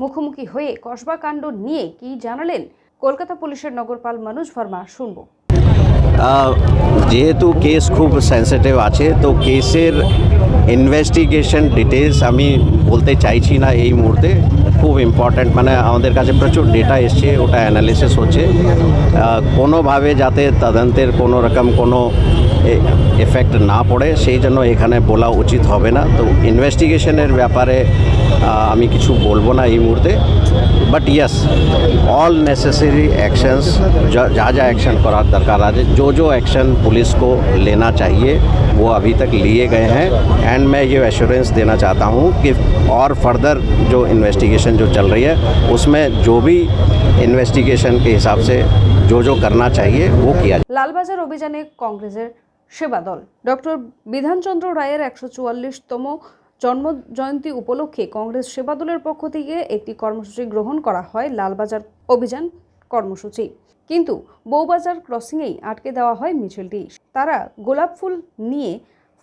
মুখোমুখি হয়ে কসবাকাণ্ড নিয়ে কি জানালেন কলকাতা পুলিশের নগরপাল মানুষ ভার্মা, শুনব। যেহেতু কেস খুব সেন্সিটিভ আছে, তো কেসের ইনভেস্টিগেশন ডিটেলস আমি বলতে চাইছি না এই মুহূর্তে। খুব ইম্পর্ট্যান্ট মানে আমাদের কাছে প্রচুর ডেটা এসছে ওটা অ্যানালিসিস হচ্ছে আহ, কোনোভাবে যাতে তদন্তের কোনো রকম কোনো এফেক্ট না পড়ে সেই জন্য এখানে বলা উচিত হবে না তো ইনভেস্টিগেশনের ব্যাপারে আহ, আমি কিছু বলবো না এই মুহূর্তে but yes all necessary actions जहाँ जहाँ एक्शन करा दरकार है जो जो एक्शन पुलिस को लेना चाहिए वो अभी तक लिए गए हैं एंड मैं ये एश्योरेंस देना चाहता हूँ कि और फर्दर जो इन्वेस्टिगेशन जो चल रही है उसमें जो भी इन्वेस्टिगेशन के हिसाब से जो जो करना चाहिए वो किया जाए লালবাজার অভিযানে কংগ্রেসের সেবা দল ডক্টর বিধানচন্দ্র রায়ের একশো চুয়াল্লিশতম জন্ম জয়ন্তী উপলক্ষে কংগ্রেস সেবা দলের পক্ষ থেকে একটি কর্মসূচি গ্রহণ করা হয় লালবাজার অভিযান কর্মসূচি কিন্তু বউবাজার ক্রসিংয়েই আটকে দেওয়া হয় মিছিলটি তারা গোলাপ ফুল নিয়ে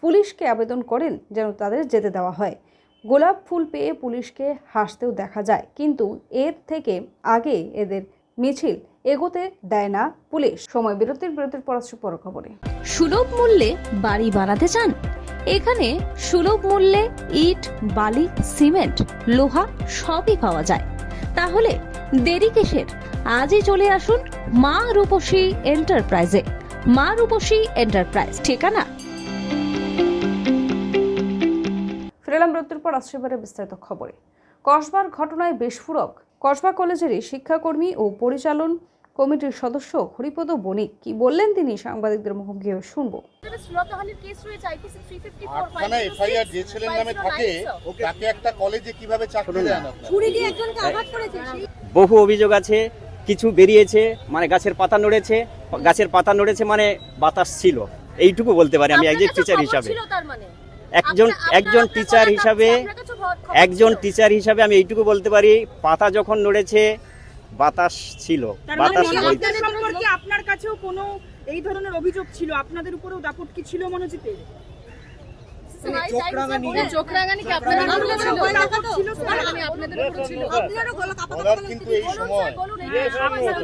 পুলিশকে আবেদন করেন যেন তাদের যেতে দেওয়া হয় গোলাপ ফুল পেয়ে পুলিশকে হাসতেও দেখা যায়, কিন্তু এর থেকে আগে এদের মিছিল এগোতে দেয় না পুলিশ। সময় বিরতির বিরতির পরাস্য পর খবরে সুলভ মূল্যে বাড়ি বানাতে চান? এখানে সুলভ মূল্যে ইট, বালি, সিমেন্ট, লোহা সবই পাওয়া যায়। তাহলে দেরি কিসের? আজই চলে আসুন মা রূপসী এন্টারপ্রাইজে। মা রূপসী এন্টারপ্রাইজ, ঠিকানা? ফিরেলাম বিরতির পর আসছে এবারে বিস্তারিত খবরে। কসবার ঘটনায় বিস্ফোরক। কসবা কলেজেরই শিক্ষাকর্মী ও পরিচালন কমিটির সদস্য হরিপদ বণিক। কি বললেন তিনি সাংবাদিকদের মুখোমুখি হয়ে শুনব। শ্লীলতাহানির কেস রয়েছে আইপিসি 354 আটখানা এফআইআর যে ছেলের নামে থাকে তাকে একটা কলেজে কীভাবে চাকরি দেন আপনারা? ছুরি দিয়ে একজনকে আঘাত করেছে বহু অভিযোগ আছে কিছু বেরিয়েছে মানে গাছের পাতা নড়েছে গাছের পাতা নড়েছে মানে বাতাস ছিল। এইটুকু বলতে পারি আমি একজন টিচার হিসাবে। তার মানে? একজন একজন টিচার হিসাবে একজন টিচার হিসাবে আমি এইটুকু বলতে পারি পাতা যখন নড়েছে বাতাস ছিল বাতাস মানে সম্পর্কে আপনার কাছেও কোনো এই ধরনের অভিযোগ ছিল? আপনাদের উপরেও দাপট কি ছিল আপনাদের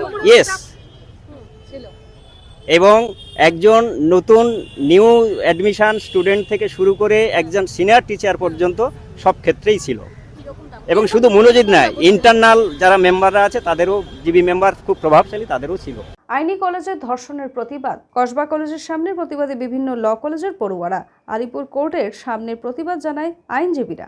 উপরে ছিল। এবং একজন নতুন নিউ অ্যাডমিশান স্টুডেন্ট থেকে শুরু করে একজন সিনিয়র টিচার পর্যন্ত সব ক্ষেত্রেই ছিল এবং শুধু মনোজিৎ নয় ইন্টারনাল যারা মেম্বাররা আছে তাদেরও জিবি মেম্বার খুব প্রভাবশালী তাদেরও ছিল আইনি কলেজের ধর্ষণের প্রতিবাদ কসবা কলেজের সামনে প্রতিবাদে বিভিন্ন ল কলেজের পড়ুয়ারা আলিপুর কোর্টের সামনে প্রতিবাদ জানায় আইনজীবীরা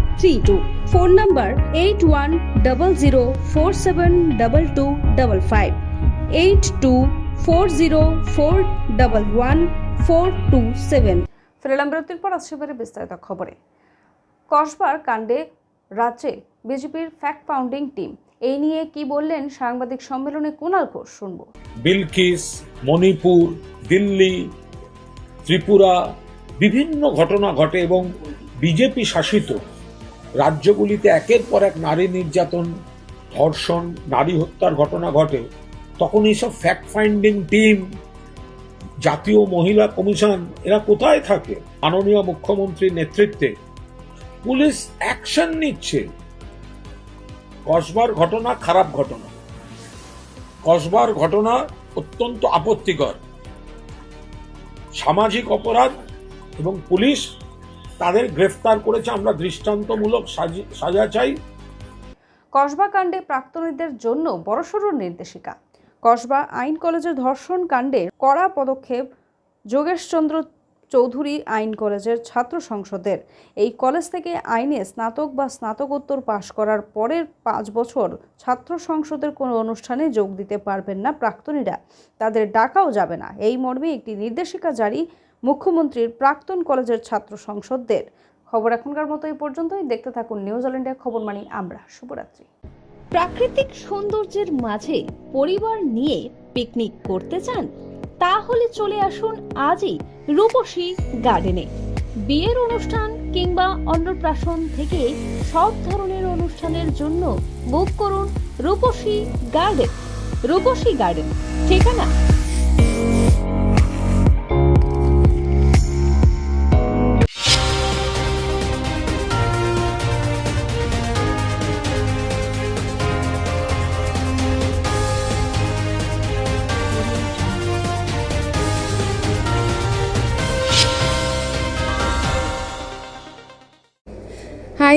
three two phone number eight one double zero four seven double two double five eight two four zero four double one four two seven ফিরেলাম বিরতির পর আসছে এবারে বিস্তারিত খবরে। কসবার কাণ্ডে রাজ্যে বিজেপির ফ্যাক্ট ফাউন্ডিং টিম এই নিয়ে কি বললেন সাংবাদিক সম্মেলনে কুণাল ঘোষ শুনব। বিলকিস মণিপুর দিল্লি ত্রিপুরা বিভিন্ন ঘটনা ঘটে এবং বিজেপি শাসিত। রাজ্যগুলিতে একের পর এক নারী নির্যাতন, ধর্ষণ, নারী হত্যার ঘটনা ঘটে, তখন এইসব ফ্যাক্ট ফাইন্ডিং টিম জাতীয় মহিলা কমিশন, এরা কোথায় থাকে? মাননীয় মুখ্যমন্ত্রীর নেতৃত্বে। পুলিশ অ্যাকশন নিচ্ছে। কসবার ঘটনা খারাপ ঘটনা। কসবার ঘটনা অত্যন্ত আপত্তিকর। সামাজিক অপরাধ এবং পুলিশ তাদের গ্রেফতার করেছে, আমরা দৃষ্টান্তমূলক সাজা চাই। কসবা কাণ্ডে প্রাক্তনীদের জন্য বড়সড় নির্দেশিকা। কসবা আইন কলেজের ধর্ষণ কাণ্ডে কড়া পদক্ষেপ যোগেশচন্দ্র চৌধুরী আইন কলেজের ছাত্র সংসদের। এই কলেজ থেকে আইনে স্নাতক বা স্নাতকোত্তর পাশ করার পরের পাঁচ বছর ছাত্র সংসদের কোনো অনুষ্ঠানে যোগ দিতে পারবেন না প্রাক্তনীরা। তাদের ডাকাও যাবে না। এই মর্মে একটি নির্দেশিকা জারি মুখ্যমন্ত্রীর প্রাক্তন কলেজের ছাত্র সংসদদের। খবর এখনকার মতো এই পর্যন্তই। দেখতে থাকুন নিউজ অল ইন্ডিয়া খবর মানি আমরা। শুভরাত্রি। প্রাকৃতিক সৌন্দর্যের মাঝে পরিবার নিয়ে পিকনিক করতে চান? তাহলে চলে আসুন আজই রূপসী গার্ডেনে। বিয়ের অনুষ্ঠান কিংবা অন্নপ্রাশন থেকে সব ধরনের অনুষ্ঠানের জন্য বুক করুন রূপসী গার্ডেন। রূপসী গার্ডেন, ঠিকানা?